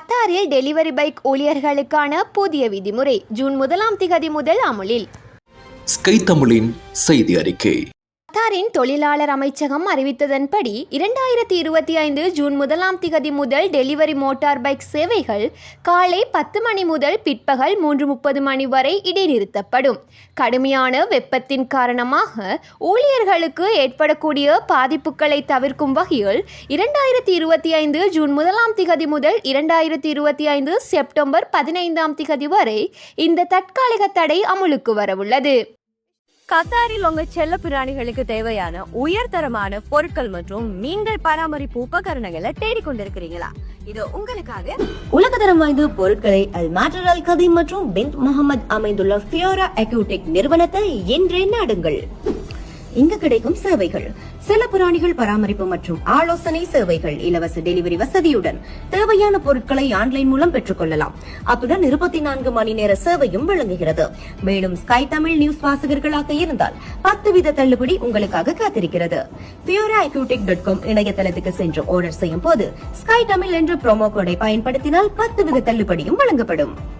கத்தாரில் delivery bike ஊழியர்களுக்கான புதிய விதிமுறை. ஜூன் முதலாம் திகதி முதல் அமுலில். ஸ்கை தமிழின் செய்தி அறிக்கை. கத்தாரின் தொழிலாளர் அமைச்சகம் அறிவித்ததன்படி இரண்டாயிரத்தி இருபத்தி ஐந்து ஜூன் முதலாம் திகதி முதல் டெலிவரி மோட்டார் பைக் சேவைகள் காலை பத்து மணி முதல் பிற்பகல் மூன்று முப்பது மணி வரை இடைநிறுத்தப்படும். கடுமையான வெப்பத்தின் காரணமாக ஊழியர்களுக்கு ஏற்படக்கூடிய பாதிப்புகளை தவிர்க்கும் வகையில் இரண்டாயிரத்தி இருபத்தி ஐந்து ஜூன் முதலாம் திகதி முதல் இரண்டாயிரத்தி இருபத்தி ஐந்து செப்டம்பர் பதினைந்தாம் திகதி வரை இந்த தற்காலிக தடை அமுலுக்கு வரவுள்ளது. கத்தாரில் உங்க செல்ல பிராணிகளுக்கு தேவையான உயர்தரமான பொருட்கள் மற்றும் மீன்கள் பராமரிப்பு உபகரணங்களை தேடிக்கொண்டிருக்கிறீங்களா இது உங்களுக்காக. உலகதரம் வாய்ந்த பொருட்களை அல் மாட்டர் அல் கதீம் மற்றும் பின் முகமது அமைந்துள்ள ஃபியோரா அக்யூடெக் நிறுவனத்தை இன்றே நாடுங்கள். இங்கு கிடைக்கும் சேவைகள். சில பிராணிகள் பராமரிப்பு மற்றும் ஆலோசனை சேவைகள் இலவச டெலிவரி வசதியுடன் தேவையான பொருட்களை ஆன்லைன் மூலம் பெற்றுக்கொள்ளலாம். அத்துடன் இருபத்தி நான்கு மணி நேர சேவையும் வழங்குகிறது. மேலும் ஸ்கை தமிழ் நியூஸ் வாசகர்களாக இருந்தால் பத்து வித தள்ளுபடி உங்களுக்காக காத்திருக்கிறது. ஃபியோரா டாட் காம் இணையதளத்துக்கு சென்று ஆர்டர் செய்யும் போது ஸ்கை தமிழ் என்ற ப்ரோமோ கோடை பயன்படுத்தினால் பத்து வித தள்ளுபடியும் வழங்கப்படும்.